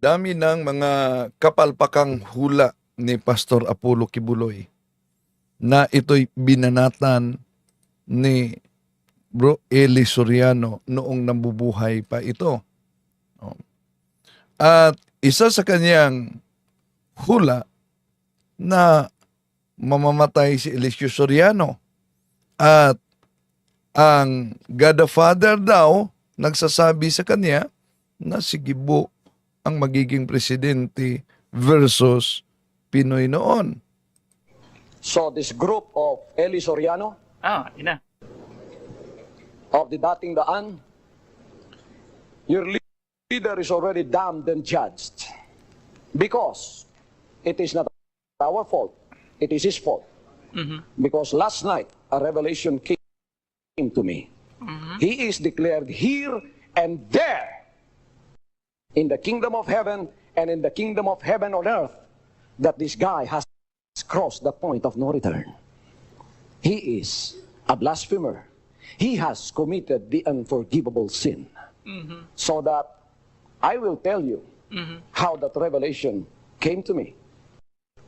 dami ng mga kapalpakang hula ni Pastor Apollo Kibuloy na ito'y binanatan ni Bro Eli Soriano noong nabubuhay pa ito. Oh. At isa sa kanyang hula na mamamatay si Eliseo Soriano at ang Godfather daw nagsasabi sa kanya na si Gibo ang magiging presidente versus Pinoy noon. So this group of Eli Soriano, Ah, ina. of the Dating Daan, your leader is already damned and judged because it is not our fault, it is his fault. Because last night a revelation came to me. He is declared here and there in the kingdom of heaven and in the kingdom of heaven on earth that this guy has crossed the point of no return. He is a blasphemer. He has committed the unforgivable sin. So that I will tell you how that revelation came to me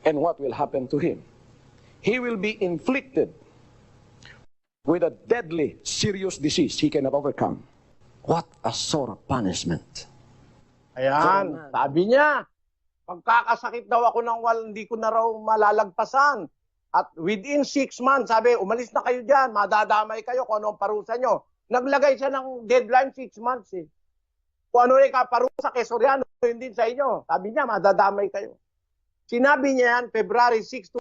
and what will happen to him. He will be inflicted with a deadly, serious disease he cannot overcome. What a sort of punishment. Ayan, sabi niya, pagkakasakit daw ako ng wal, hindi ko na raw malalagpasan. At within six months, sabi, umalis na kayo dyan, madadamay kayo kung anong parusa nyo. Naglagay siya ng deadline six months eh. Kung ano yung kaparusa kay Soriano, yun din sa inyo. Sabi niya, madadamay kayo. Sinabi niya yan, February 6,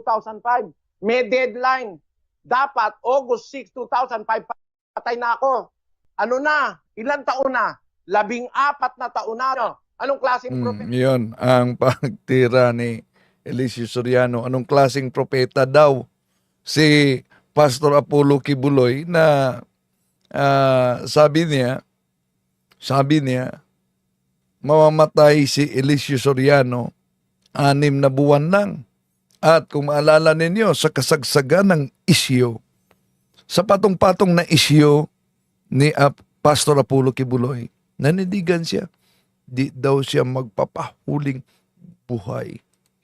2005. May deadline. Dapat August 6, 2005, patay na ako. Ano na? Ilan taon na? Labing apat na taon na. no? Anong klaseng Mm, propeta? yun ang pagtira ni Eliseo Soriano. Anong klaseng propeta daw si Pastor Apollo Kibuloy na ah, sabi niya, sabi niya, mamamatay si Eliseo Soriano anim na buwan lang. At kung maalala ninyo, sa kasagsagan ng isyo, sa patong-patong na isyo ni Pastor Apollo Kibuloy, nanindigan siya di daw siya magpapahuling buhay.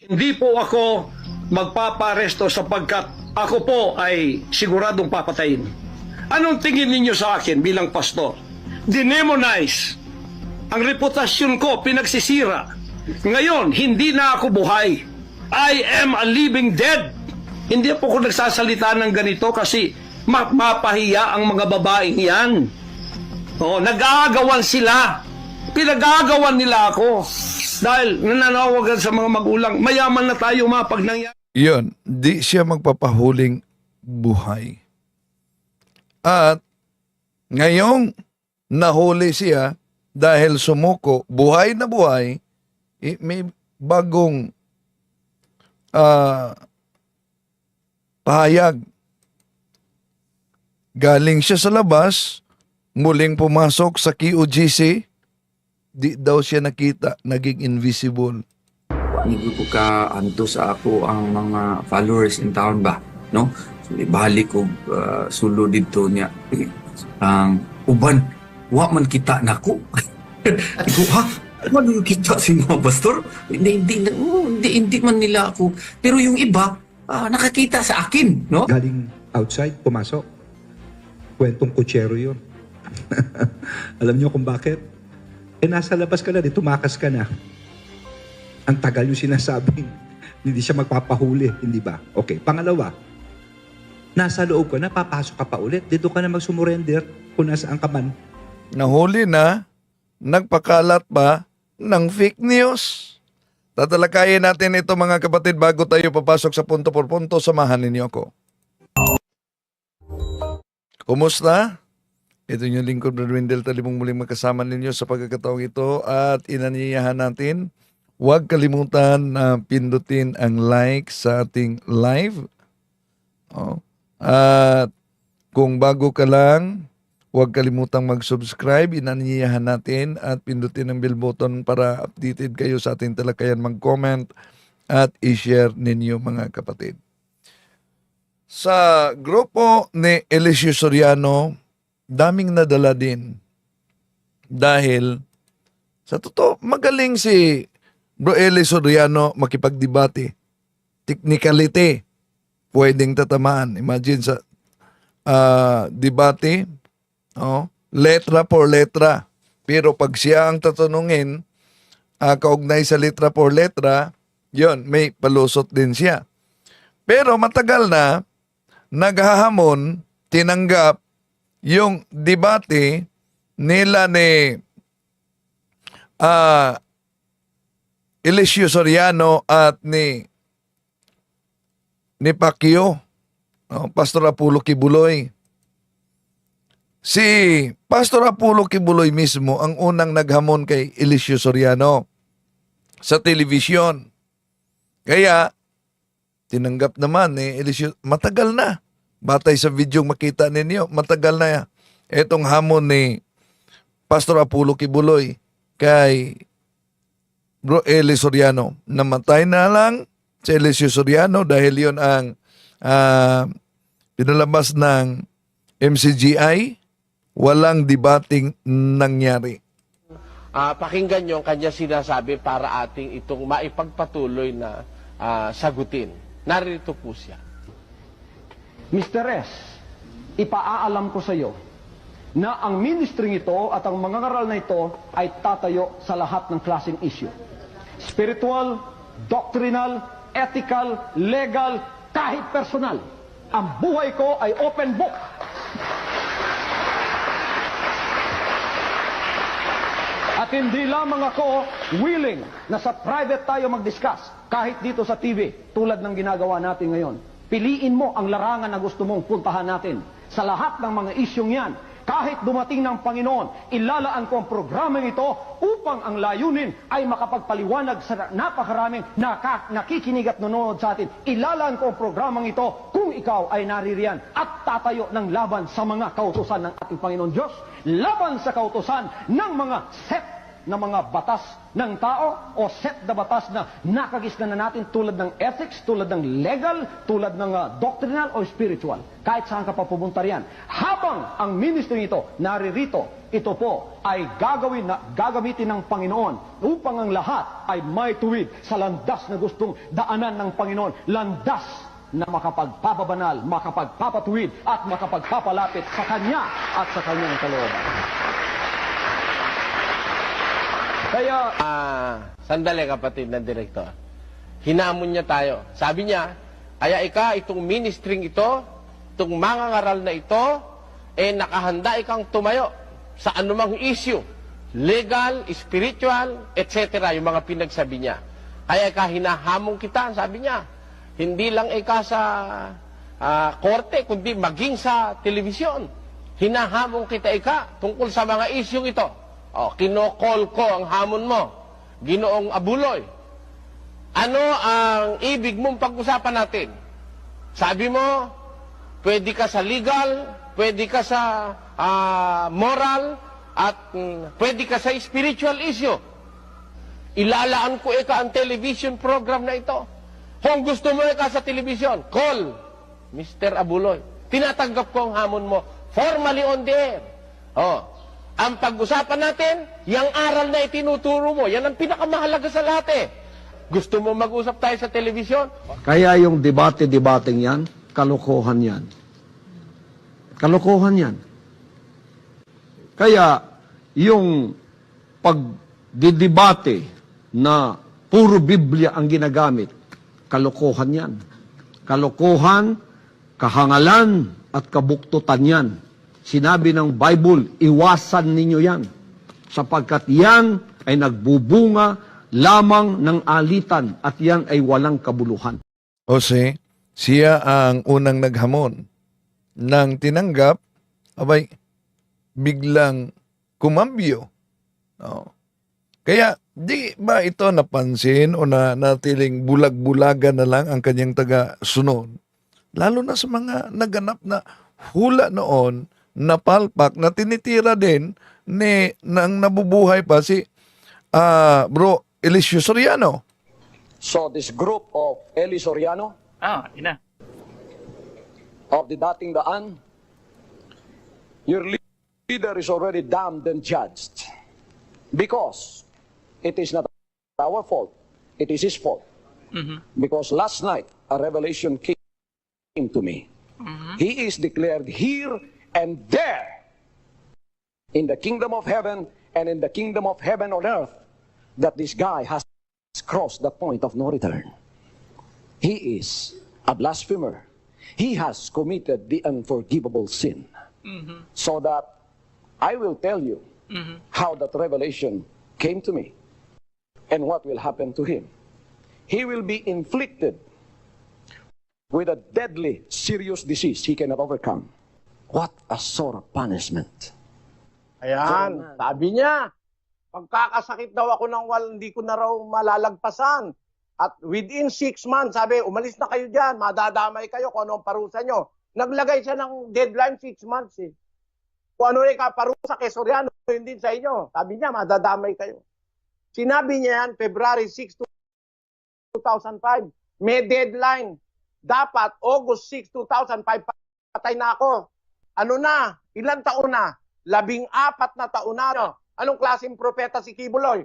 Hindi po ako magpaparesto sapagkat ako po ay siguradong papatayin. Anong tingin ninyo sa akin bilang pastor? Dinemonize. Ang reputasyon ko pinagsisira. Ngayon, hindi na ako buhay. I am a living dead. Hindi po ako nagsasalita ng ganito kasi ma- mapahiya ang mga babaeng yan. Oh, nag-aagawan sila. Pinag-aagawan nila ako. Dahil nananawagan sa mga magulang, mayaman na tayo ma pag nangyari. Yun, di siya magpapahuling buhay. At ngayong nahuli siya dahil sumuko, buhay na buhay, may bagong ah, pahayag. Galing siya sa labas, muling pumasok sa QGC, di daw siya nakita, naging invisible. Hindi ko ka anto sa ako ang mga followers in town ba, no? So, ibalik ko uh, sulo dito niya. Ang uban, wa man kita nako. Iko ha? Ano yung kita si mga pastor? Hindi, hindi, hindi, hindi man nila ako. Pero yung iba, ah, nakakita sa akin, no? galing outside, pumasok. Kwentong kutsero yun. Alam niyo kung bakit? Eh, nasa labas ka na, di tumakas ka na. Ang tagal yung sinasabing, hindi siya magpapahuli, hindi ba? Okay, pangalawa, nasa loob ka na, papasok ka pa ulit, dito ka na magsumurrender kung nasaan ka man. nahuli na, nagpakalat pa ng fake news. Tatalakayin natin ito mga kapatid bago tayo papasok sa punto por punto. Samahan ninyo ako. Kumusta? Ito yung lingkod Brother Wendell Talibong muling magkasama ninyo sa pagkakataong ito at inaniyahan natin huwag kalimutan na pindutin ang like sa ating live. Oh. At kung bago ka lang, Huwag kalimutang mag-subscribe, inaniyahan natin at pindutin ang bell button para updated kayo sa ating talakayan, mag-comment at i-share ninyo mga kapatid. Sa grupo ni Eliseo Soriano, daming nadala din dahil Sa totoo, magaling si Bro Eli Soriano makipagdebate. Technicality, pwedeng tatamaan. Imagine sa ah, debate, oh, letra por letra. Pero pag siya ang tatanungin, ah, kaugnay sa letra por letra, yon may palusot din siya. Pero matagal na, naghahamon, tinanggap yung debate nila ni ah Eliseo Soriano at ni ni Pacquiao, no, Pastor Apulo Kibuloy. Si Pastor Apulo Kibuloy mismo ang unang naghamon kay Eliseo Soriano sa telebisyon. Kaya tinanggap naman ni Eliseo, matagal na. Batay sa video makita ninyo, matagal na etong hamon ni Pastor Apulo Kibuloy kay Bro Eli Soriano. Namatay na lang si Eliseo Soriano dahil yon ang ah, pinalabas ng MCGI. Walang debating nangyari. Ah, pakinggan niyo ang kanya sinasabi para ating itong maipagpatuloy na ah, sagutin. Narito po siya. Mr. S, ipaaalam ko sa iyo na ang ministry ito at ang mga ngaral na ito ay tatayo sa lahat ng klaseng issue. Spiritual, doctrinal, ethical, legal, kahit personal. Ang buhay ko ay open book. At hindi lamang ako willing na sa private tayo mag-discuss kahit dito sa TV tulad ng ginagawa natin ngayon. Piliin mo ang larangan na gusto mong puntahan natin. Sa lahat ng mga isyong yan, kahit dumating ng Panginoon, ilalaan ko ang programang ito upang ang layunin ay makapagpaliwanag sa napakaraming naka, nakikinig at nanonood sa atin. Ilalaan ko ang programang ito kung ikaw ay naririyan at tatayo ng laban sa mga kautusan ng ating Panginoon Diyos, laban sa kautusan ng mga set na mga batas ng tao o set na batas na nakagisna na natin tulad ng ethics, tulad ng legal, tulad ng ah, doctrinal o spiritual. Kahit saan ka pa pupunta riyan. Habang ang ministry nito naririto, ito po ay gagawin na gagamitin ng Panginoon upang ang lahat ay may tuwid sa landas na gustong daanan ng Panginoon. Landas na makapagpapabanal, makapagpapatuwid at makapagpapalapit sa Kanya at sa Kanyang kalooban. Kaya Ah, sandali kapatid na direktor. Hinamon niya tayo. Sabi niya, kaya ika itong ministering ito, itong mga ngaral na ito, eh nakahanda ikang tumayo sa anumang issue. Legal, spiritual, etc. Yung mga pinagsabi niya. Kaya ika hinahamon kita, sabi niya. Hindi lang ika sa ah, korte, kundi maging sa telebisyon. Hinahamon kita ika tungkol sa mga issue ito. O, kinokol ko ang hamon mo. Ginoong Abuloy. Ano ang ibig mong pag-usapan natin? Sabi mo, pwede ka sa legal, pwede ka sa ah, moral, at mm, pwede ka sa spiritual issue. Ilalaan ko ika ang television program na ito. Kung gusto mo ika sa television, call Mr. Abuloy. Tinatanggap ko ang hamon mo. Formally on the air. Oh. Ang pag-usapan natin, yung aral na itinuturo mo, yan ang pinakamahalaga sa lahat eh. Gusto mo mag-usap tayo sa television? Kaya yung debate-debating yan, kalokohan yan. Kalokohan yan. Kaya yung pagdidebate na puro Biblia ang ginagamit, kalokohan yan. Kalokohan, kahangalan at kabuktutan yan. Sinabi ng Bible, iwasan ninyo yan. Sapagkat yan ay nagbubunga lamang ng alitan at yan ay walang kabuluhan. Jose, siya ang unang naghamon. Nang tinanggap, abay, biglang kumambyo. No. Kaya, di ba ito napansin o na natiling bulag-bulagan na lang ang kanyang taga-sunod? Lalo na sa mga naganap na hula noon, na palpak, na tinitira din ni nang nabubuhay pa si ah, bro Eliseo Soriano. So this group of Eli Soriano, Ah, ina. of the dating daan, your leader is already damned and judged. Because it is not our fault. It is his fault. Because last night, a revelation came to me. He is declared here and there in the kingdom of heaven and in the kingdom of heaven on earth that this guy has crossed the point of no return. He is a blasphemer. He has committed the unforgivable sin. So that I will tell you how that revelation came to me and what will happen to him. He will be inflicted with a deadly, serious disease he cannot overcome. What a sore punishment. Ayan, sabi niya, pagkakasakit daw ako ng wal, hindi ko na raw malalagpasan. At within six months, sabi, umalis na kayo dyan, madadamay kayo kung anong parusa nyo. Naglagay siya ng deadline six months eh. Kung ano yung kaparusa kay Soriano, hindi sa inyo. Sabi niya, madadamay kayo. Sinabi niya yan, February 6, 2005. May deadline. Dapat August 6, 2005, patay na ako. Ano na? Ilan taon na? Labing apat na taon na. Ano? Anong klaseng propeta si Kibuloy?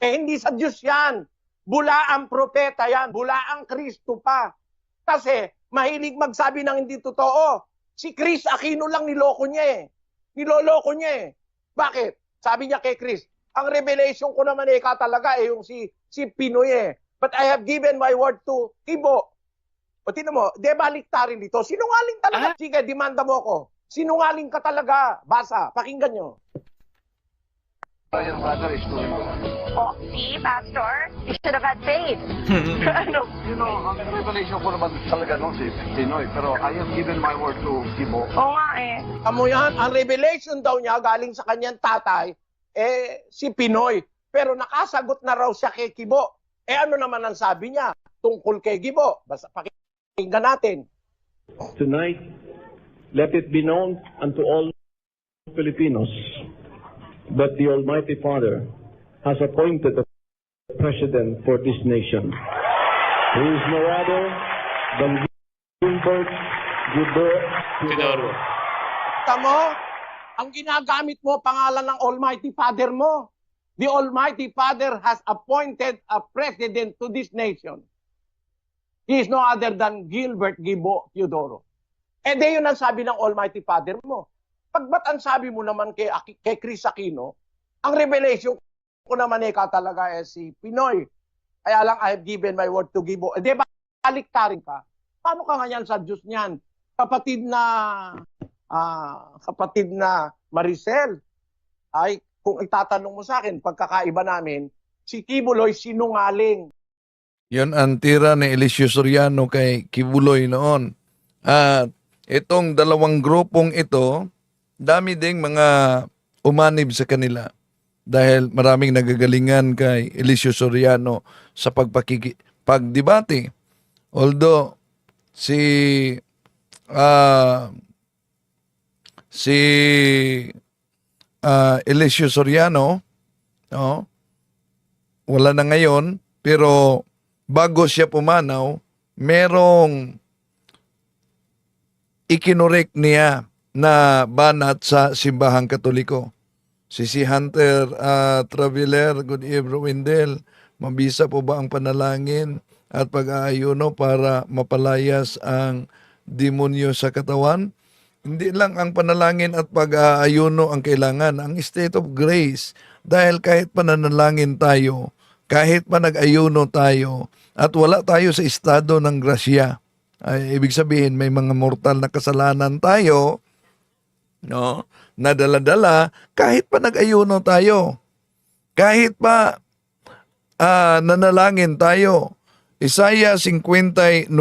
Eh, hindi sa Diyos yan. Bula ang propeta yan. Bula ang Kristo pa. Kasi, mahilig magsabi ng hindi totoo. Si Chris Aquino lang niloko niya eh. Niloloko niya eh. Bakit? Sabi niya kay Chris, ang revelation ko naman eh ka talaga eh, yung si, si Pinoy eh. But I have given my word to Kibo. O tinan mo, de baliktarin dito. Sinungaling talaga. Sige, demanda mo ko. Sinungaling ka talaga. Basa, pakinggan nyo. Oh, see, Pastor? You should have had faith. ano? You know, ang revelation ko naman talaga no, si Pinoy, pero I have given my word to Kibo. Oo nga eh. Amo yan, ang revelation daw niya galing sa kanyang tatay, eh, si Pinoy. Pero nakasagot na raw siya kay Kibo. Eh ano naman ang sabi niya tungkol kay Kibo? Basta pakinggan natin. Tonight, let it be known unto all Filipinos that the Almighty Father has appointed a president for this nation. He is no other than Gilbert Teodoro. Tamo, ang ginagamit mo pangalan ng Almighty Father mo. The Almighty Father has appointed a president to this nation. He is no other than Gilbert Gibo Teodoro. Eh di yun ang sabi ng Almighty Father mo. Pag ang sabi mo naman kay, kay Chris Aquino, ang revelation ko naman eh ka talaga eh si Pinoy. Kaya lang I have given my word to Gibo. Eh di ba baliktarin ka? Paano ka nga yan sa Diyos niyan? Kapatid na ah, kapatid na Maricel, ay kung itatanong mo sa akin, pagkakaiba namin, si Kibuloy sinungaling. Yon ang tira ni Eliseo Soriano kay Kibuloy noon. At itong dalawang grupong ito, dami ding mga umanib sa kanila dahil maraming nagagalingan kay Eliseo Soriano sa pagpakiki pagdebate. Although si ah si ah Eliseo Soriano no, wala na ngayon pero bago siya pumanaw, merong ikinorek niya na banat sa simbahang katoliko. Si si Hunter ah, Traveler, good evening Wendell, mabisa po ba ang panalangin at pag-aayuno para mapalayas ang demonyo sa katawan? Hindi lang ang panalangin at pag-aayuno ang kailangan, ang state of grace. Dahil kahit pananalangin tayo, kahit pa nag-ayuno tayo, at wala tayo sa estado ng grasya, ay ibig sabihin may mga mortal na kasalanan tayo, no? Na dala-dala kahit pa nag-ayuno tayo. Kahit pa ah, nanalangin tayo. Isaiah 59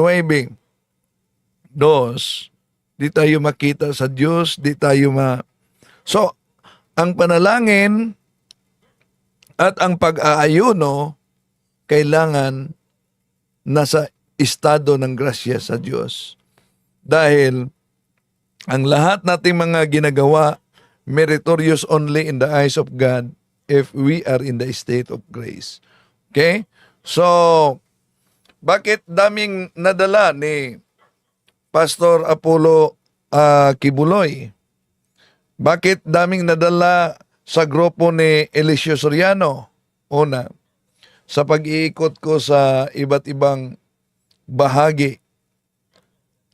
dos, di tayo makita sa Diyos, di tayo ma... So, ang panalangin at ang pag-aayuno kailangan nasa estado ng grasya sa Diyos. Dahil ang lahat nating mga ginagawa meritorious only in the eyes of God if we are in the state of grace. Okay? So, bakit daming nadala ni Pastor Apollo ah, Kibuloy? Bakit daming nadala sa grupo ni Eliseo Soriano? Una, sa pag-iikot ko sa iba't ibang bahagi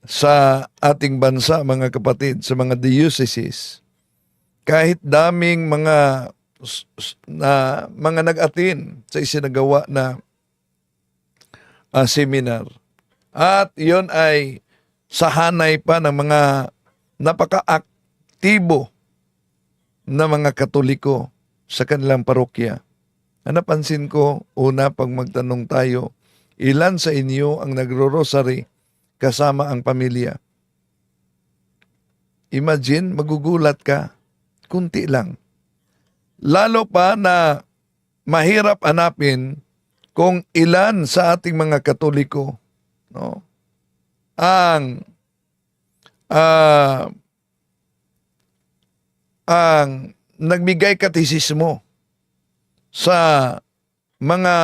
sa ating bansa, mga kapatid, sa mga dioceses, kahit daming mga na mga nag-atin sa isinagawa na ah, seminar. At yon ay sa hanay pa ng mga napaka-aktibo na mga katoliko sa kanilang parokya. Ang napansin ko, una pag magtanong tayo, ilan sa inyo ang nagro-rosary kasama ang pamilya? Imagine, magugulat ka, kunti lang. Lalo pa na mahirap hanapin kung ilan sa ating mga katoliko no, ang ah, ang nagbigay katisismo sa mga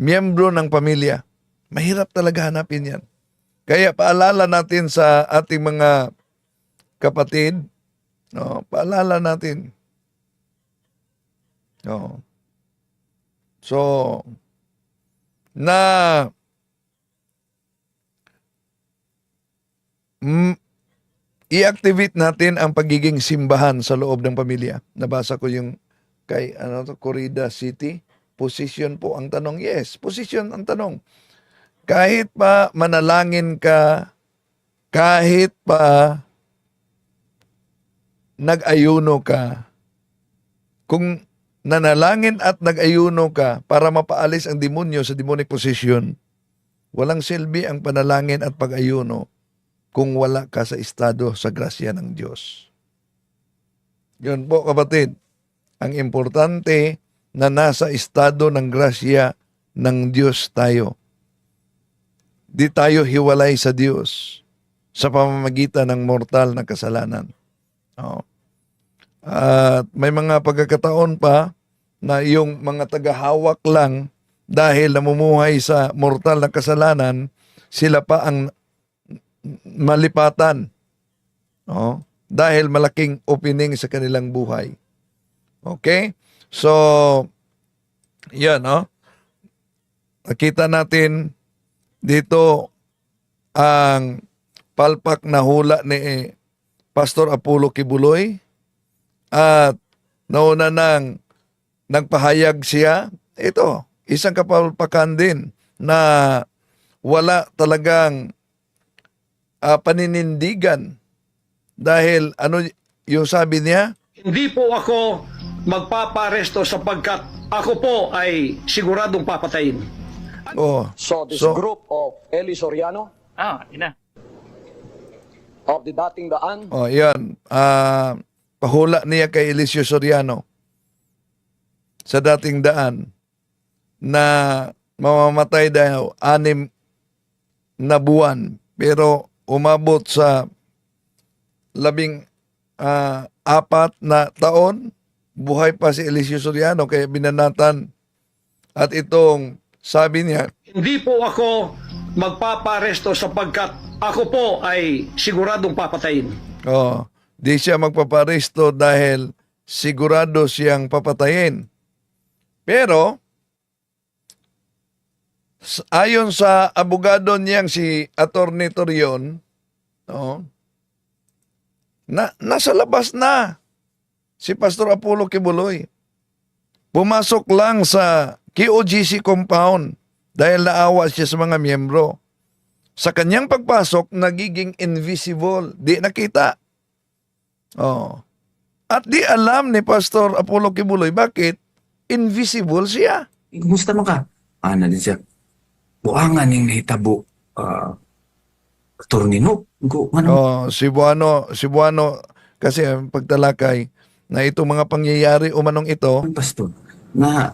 miyembro ng pamilya. Mahirap talaga hanapin yan. Kaya paalala natin sa ating mga kapatid, no, paalala natin. No. So, na mm, i-activate natin ang pagiging simbahan sa loob ng pamilya. Nabasa ko yung kay ano to, Corrida City. Position po ang tanong. Yes, position ang tanong. Kahit pa manalangin ka, kahit pa nag-ayuno ka, kung nanalangin at nag-ayuno ka para mapaalis ang demonyo sa demonic position, walang silbi ang panalangin at pag-ayuno kung wala ka sa estado sa grasya ng Diyos. Yun po kapatid, ang importante na nasa estado ng grasya ng Diyos tayo. Di tayo hiwalay sa Diyos sa pamamagitan ng mortal na kasalanan. Oo. At may mga pagkakataon pa na yung mga tagahawak lang dahil namumuhay sa mortal na kasalanan, sila pa ang malipatan. No? Dahil malaking opening sa kanilang buhay. Okay? So, yan, no? Nakita natin dito ang palpak na hula ni Pastor Apollo Kibuloy at nauna nang nagpahayag siya. Ito, isang kapalpakan din na wala talagang ah, paninindigan. Dahil ano yung sabi niya? Hindi po ako magpaparesto sapagkat ako po ay siguradong papatayin. oh. So this So- group of Eli Soriano? Ah, ina. of the dating daan? Oh yan ah pahula niya kay Eliseo Soriano sa dating daan na mamamatay daw anim na buwan. Pero umabot sa labing ah, apat na taon buhay pa si Eliseo Soriano kaya binanatan at itong sabi niya Hindi po ako magpaparesto sapagkat ako po ay siguradong papatayin. Oh, di siya magpaparesto dahil sigurado siyang papatayin. Pero, ayon sa abogado niyang si Attorney Torion, no, na, nasa labas na si Pastor Apollo Kibuloy. Pumasok lang sa QOGC compound dahil naawa siya sa mga miyembro. Sa kanyang pagpasok, nagiging invisible. Di nakita. Oh. At di alam ni Pastor Apollo Kibuloy bakit invisible siya. Kumusta man ka? Ana din siya. Buangan yung nahitabo. Uh, Tornino. Ko, ano? Oh, Cebuano, Cebuano kasi ang pagtalakay na itong mga pangyayari umanong ito, Pastor, na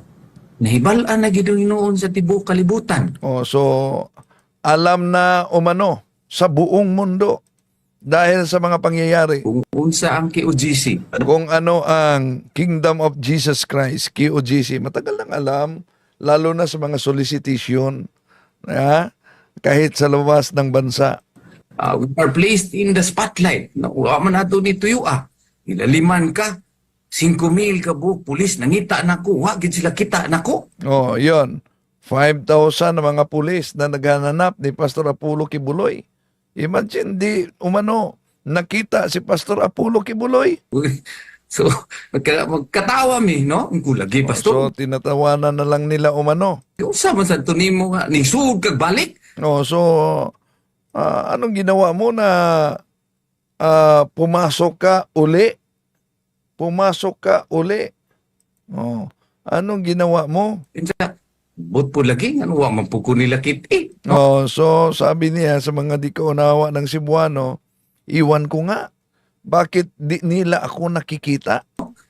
nahibalaan na gidong noon sa tibok kalibutan. oh, so alam na umano sa buong mundo dahil sa mga pangyayari. Kung unsa ang KOGC. Kung ano ang Kingdom of Jesus Christ, KOGC, matagal nang alam, lalo na sa mga solicitation, ha? kahit sa labas ng bansa. Uh, we are placed in the spotlight. Nakuha man nato ni tuyo ah. Ilaliman ka. 5,000 ka buok pulis nangita nako wa gid sila kita nako Oh, yon. 5,000 na mga pulis na naghanap ni Pastor Apollo Kibuloy. Imagine, di umano, nakita si Pastor Apollo Kibuloy. So magka, magkatawa mi no ang kulagi So, pastor tinatawanan na lang nila umano. Man sa tunimo nga ning sud kag balik Oh, so, ah, anong ginawa mo na ah, pumasok ka uli? Pumasok ka uli. Oh, anong ginawa mo? Insa, but po lagi, ano, wa man po nila kiti. Oh, so sabi niya sa mga di kaunawa ng Cebuano, iwan ko nga. Bakit di nila ako nakikita?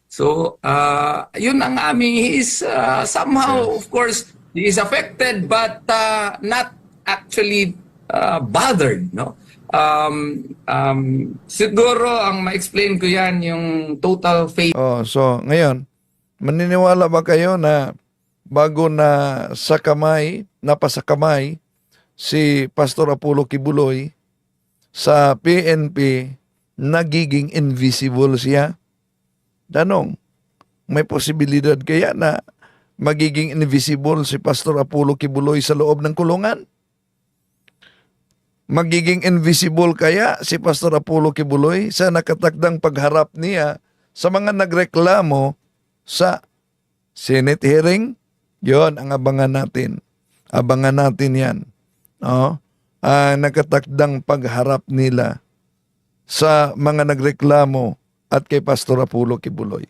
So, uh, yun ang aming, he is uh, somehow, of course, he is affected, but uh, not actually uh, bothered, no? Um, um, siguro, ang ma-explain ko yan, yung total faith Oh, so ngayon, maniniwala ba kayo na bago na sa kamay, napasa kamay si Pastor Apollo Kibuloy sa PNP, nagiging invisible siya? Tanong, may posibilidad kaya na magiging invisible si Pastor Apollo Kibuloy sa loob ng kulungan? Magiging invisible kaya si Pastor Apollo Kibuloy sa nakatakdang pagharap niya sa mga nagreklamo sa Senate hearing? Yon ang abangan natin. Abangan natin yan. No? Ang nakatakdang pagharap nila sa mga nagreklamo at kay Pastor Apollo Kibuloy.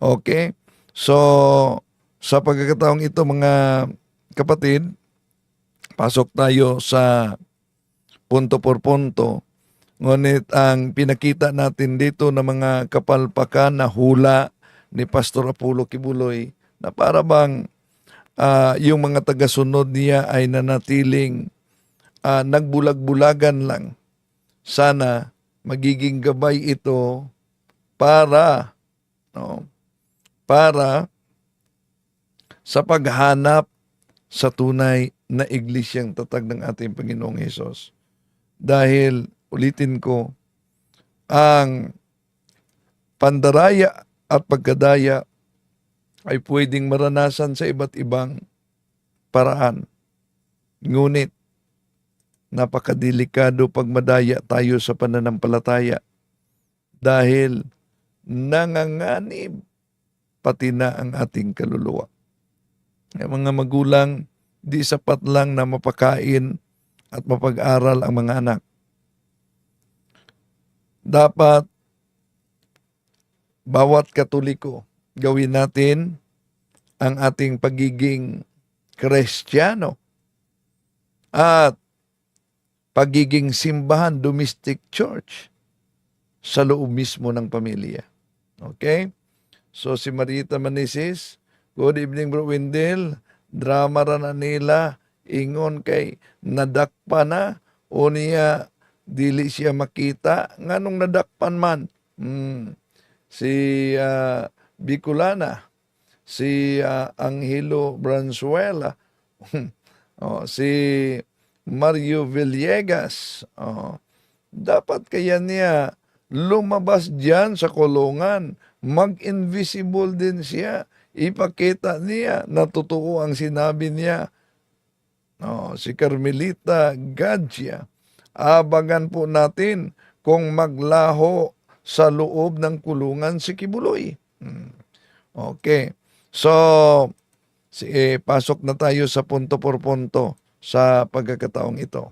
Okay? So, sa pagkakataong ito mga kapatid, pasok tayo sa punto por punto. Ngunit ang pinakita natin dito na mga kapalpakan na hula ni Pastor Apollo Kibuloy na para bang ah, yung mga tagasunod niya ay nanatiling ah, nagbulag-bulagan lang. Sana magiging gabay ito para no, para sa paghanap sa tunay na iglesyang tatag ng ating Panginoong Hesus. Dahil, ulitin ko, ang pandaraya at pagkadaya ay pwedeng maranasan sa iba't ibang paraan. Ngunit, napakadelikado pag madaya tayo sa pananampalataya dahil nanganganib pati na ang ating kaluluwa. Ang mga magulang, di sapat lang na mapakain at mapag-aral ang mga anak. Dapat bawat katoliko gawin natin ang ating pagiging kristyano at pagiging simbahan, domestic church sa loob mismo ng pamilya. Okay? So si Marita Manisis, good evening bro Wendell, drama ra na nila, ingon kay nadakpa na, o niya dili siya makita, nganong nadakpan man. Hmm. Si ah, Bicolana, si ah, Angelo Branzuela, oh, si Mario Villegas, oh, dapat kaya niya lumabas diyan sa kulungan, mag-invisible din siya, ipakita niya na totoo ang sinabi niya. Oh, si Carmelita Gadja, abangan po natin kung maglaho sa loob ng kulungan si Kibuloy. Hmm. Okay. So, si, eh, pasok na tayo sa punto por punto sa pagkakataong ito.